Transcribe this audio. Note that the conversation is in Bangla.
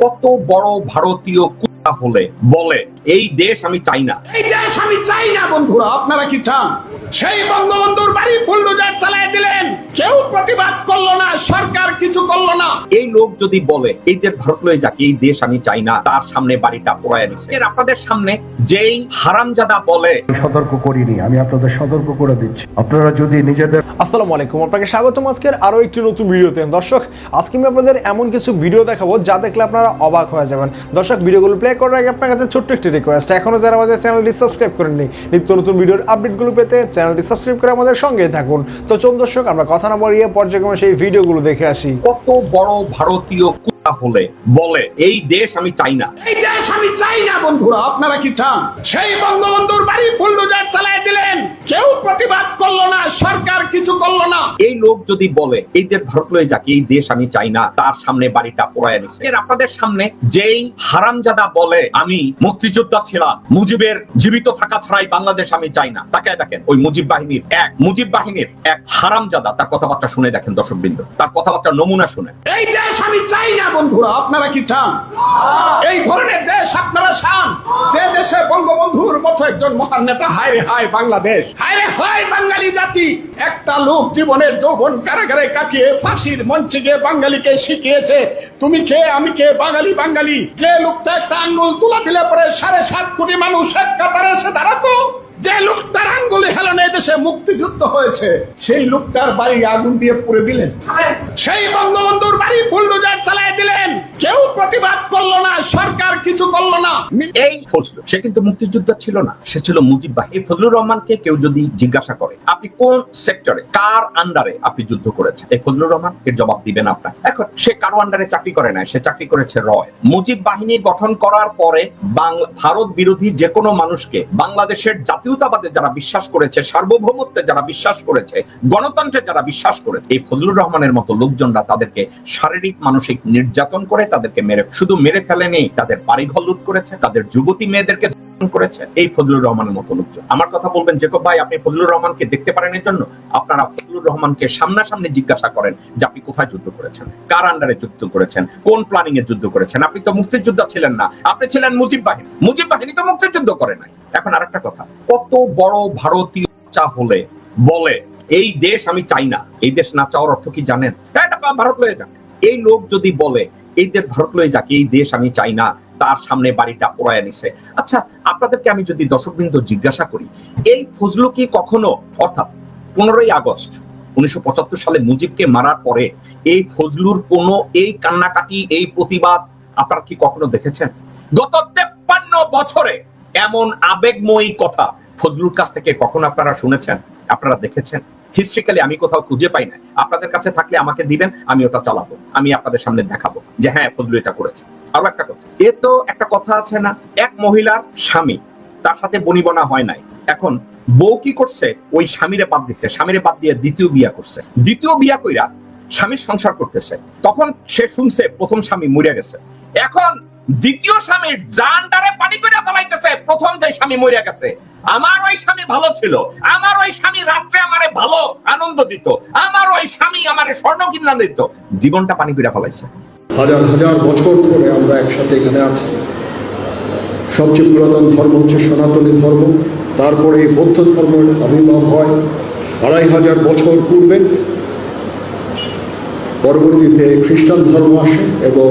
কত বড় ভারতীয় কুত্তা হলে বলে, এই দেশ আমি চাই না এই দেশ আমি চাই না, বন্ধুরা। আপনারা কি চান? সেই বঙ্গবন্ধুর বাড়ি বুলডোজার চালায় দিলেন কেউ প্রতিবাদ করল না সরকার কিছু করল না। এই লোক যদি বলে এই দেশ ভারত লয়ে যাক এই দেশ আমি চাই না তার সামনে বাড়িটা পোড়ায় নিছে এর আপনাদের সামনে যেই হারামজাদা বলে সতর্ক করিনি আমি আপনাদের সতর্ক করে দিচ্ছি। আপনারা যদি নিজেদের আসসালামু আলাইকুম আপনাকে স্বাগতম আজকের আরও একটি নতুন ভিডিওতে। দর্শক আজকে আমি আপনাদের এমন কিছু ভিডিও দেখাবো যা দেখলে আপনারা অবাক হয়ে যাবেন। দর্শক ভিডিওগুলো প্লে করার আগে আপনার কাছে ছোট্ট একটি রিকোয়েস্ট এখনও যারা আমাদের চ্যানেলটি সাবস্ক্রাইব করেননি নিত্য নতুন ভিডিওর আপডেটগুলো পেতে চ্যানেলটি সাবস্ক্রাইব করে আমাদের সঙ্গেই থাকুন। তো চলুন দর্শক আমরা কথা না বাড়িয়ে পর্যায়ক্রমে সেই ভিডিওগুলো দেখে আসি। কত বড় ভারতীয় হলে বলে এই দেশ আমি চাই না। এই দেশ আমি চাই না বন্ধুরা আপনারা কি চান? সেই বঙ্গবন্ধুর বাড়ি বুলডোজার চালায় দিলেন। কেউ প্রতিবাদ করল না সরকার কিছু করল না। এই লোক যদি বলে এই দেশ ভারত লয়ে যাক এই দেশ আমি চাই না তার সামনে বাড়িটা পোড়ায় নিছে এর আপনাদের সামনে যেই হারামজাদা বলে আমি মুক্তিযোদ্ধা ছিলাম মুজিবের জীবিত থাকা ছাড়াই বাংলাদেশ আমি চাই না। তাকে দেখেন ওই মুজিব বাহিনীর এক মুজিব বাহিনীর এক হারামজাদা তার কথাবার্তা শুনে দেখেন দর্শকবৃন্দ। তার কথাবার্তা নমুনা শুনে। এই দেশ আমি চাই না বন্ধুরা, আপনারা কি চান? এই ধরনের দেশ আপনারা চান? যে দেশে বঙ্গবন্ধুর মতো একজন মহান নেতা, হায় রে হায় বাংলাদেশ, হায় রে হায় বাঙালি জাতি, একটা লোক জীবনের যৌবন কারাগারে কাটিয়ে ফাঁসির মঞ্চে গিয়ে বাঙালিকে শিখিয়েছে, তুমি কে? আমি কে? বাঙালি বাঙালি। যে লোকটা একটা আঙ্গুল তুলা দিলে পরে সাড়ে সাত কোটি মানুষ এক কাতারে এসে দাঁড়াতো, যে লোকটার আঙ্গুলি হেলনে দেশে মুক্তিযুদ্ধ হয়েছে সেই লোকটার বাড়ি আগুন দিয়ে পুড়ে দিলেন। সেই বঙ্গবন্ধুর বাড়ি বুলডোজার চালায় দিলেন। কেউ প্রতিবাদ করল না সরকার কিছু করল না এই ফজলু সে কিন্তু মুক্তিযোদ্ধা ছিল না। সে ছিল মুজিব বাহিনী ফজলুর রহমানকে কেউ যদি জিজ্ঞাসা করে, আপনি কোন সেক্টরে কার আন্ডারে আপনি যুদ্ধ করেছেন? এই ফজলুর রহমান এর জবাব দিবেন আপনার। এখন, সে কারও আন্ডারে চাকরি করে না সে চাকরি করেছে রয়। মুজিব বাহিনী গঠন করার পরে ভারত বিরোধী যে কোনো মানুষকে, বাংলাদেশের জাতীয়তাবাদে যারা বিশ্বাস করেছে, সার্বভৌমত্বে যারা বিশ্বাস করেছে, গণতন্ত্রে যারা বিশ্বাস করেছে, এই ফজলুর রহমানের মতো লোকজনরা তাদেরকে শারীরিক, মানসিক নির্যাতন করে তাদেরকে মেরে শুধু মেরে ফেলেনি, তাদের বাড়িঘর লুট করেছে। তাদের যুবতী মেয়েদেরকে করেছে। এই ফজলুর রহমানের মতো লোকজন। আমার কথা বলবেন, জেকব ভাই, আপনি ফজলুর রহমানকে দেখতে পারেন এর জন্য? আপনারা ফজলুর রহমানকে সামনাসামনি জিজ্ঞাসা করেন যে আপনি কোথায় যুদ্ধ করেছেন? কার আন্ডারে যুদ্ধ করেছেন? কোন প্ল্যানিং এ যুদ্ধ করেছেন? আপনি তো মুক্তিযোদ্ধা ছিলেন না। আপনি ছিলেন মুজিব বাহিনী। মুজিব বাহিনী তো মুক্তিযুদ্ধ করে নাই। এখন আরেকটা কথা। কত বড় ভারতীয় চা হলে বলে, এই দেশ আমি চাই না। এই দেশ না চাওয়ার অর্থ কি জানেন? এটা ভারত লয়ে যাক এই লোক যদি বলে এই দেশ ভারত লয়ে যাক, এই দেশ আমি চাই না, তার সামনে বাড়িটা পোড়ায় নিছে। আচ্ছা আপনাদেরকে আমি যদি দর্শকবৃন্দ জিজ্ঞাসা করি, এই ফজলু কি কখনো, অর্থাৎ পনেরোই আগস্ট উনিশশো পঁচাত্তর সালে মুজিবকে মারার পরে এই ফজলুর কোনো এই কান্নাকাটি, এই প্রতিবাদ আপনারা কি কখনো দেখেছেন? গত তেপ্পান্ন বছরে এমন আবেগময়ী কথা ফজলুর কাছ থেকে কখনো আপনারা শুনেছেন, আপনারা দেখেছেন? হিস্ট্রিক্যালি আমি কোথাও খুঁজে পাই না আপনাদের কাছে থাকলে আমাকে দিবেন আমি ওটা চালাবো। আমি আপনাদের সামনে দেখাবো যে হ্যাঁ ফজলু এটা করেছে। আরও একটা কথা, এ তো একটা কথা আছে না, এক মহিলার স্বামী, তার সাথে বনিবনা হয় নাই। এখন বউ কি করছে? ওই স্বামীরে বাদ দিচ্ছে স্বামীরে বাদ দিয়ে দ্বিতীয় বিয়া করছে। দ্বিতীয় বিয়া কইরা স্বামীর সংসার করতেছে। তখন সে শুনছে প্রথম স্বামী মরে গেছে। এখন দ্বিতীয় স্বামীর জানটারে পানি করে পালাইতেছে প্রথম যে স্বামী মরে গেছে। আমার ওই স্বামী ভালো ছিল, আমার ওই স্বামী রাত্রে আমারে ভালো আনন্দ দিত, আমার ওই স্বামী আমারে স্বর্ণ কিনা দিত, জীবনটা পানি করে ফেলাইছে। হাজার হাজার বছর ধরে আমরা একসাথে এখানে আছি। সবচেয়ে পুরাতন ধর্ম হচ্ছে সনাতনী ধর্ম, তারপরে এই বৌদ্ধ ধর্মের আবির্ভাব হয় আড়াই হাজার বছর পূর্বে। পরবর্তীতে খ্রিস্টান ধর্ম আসে এবং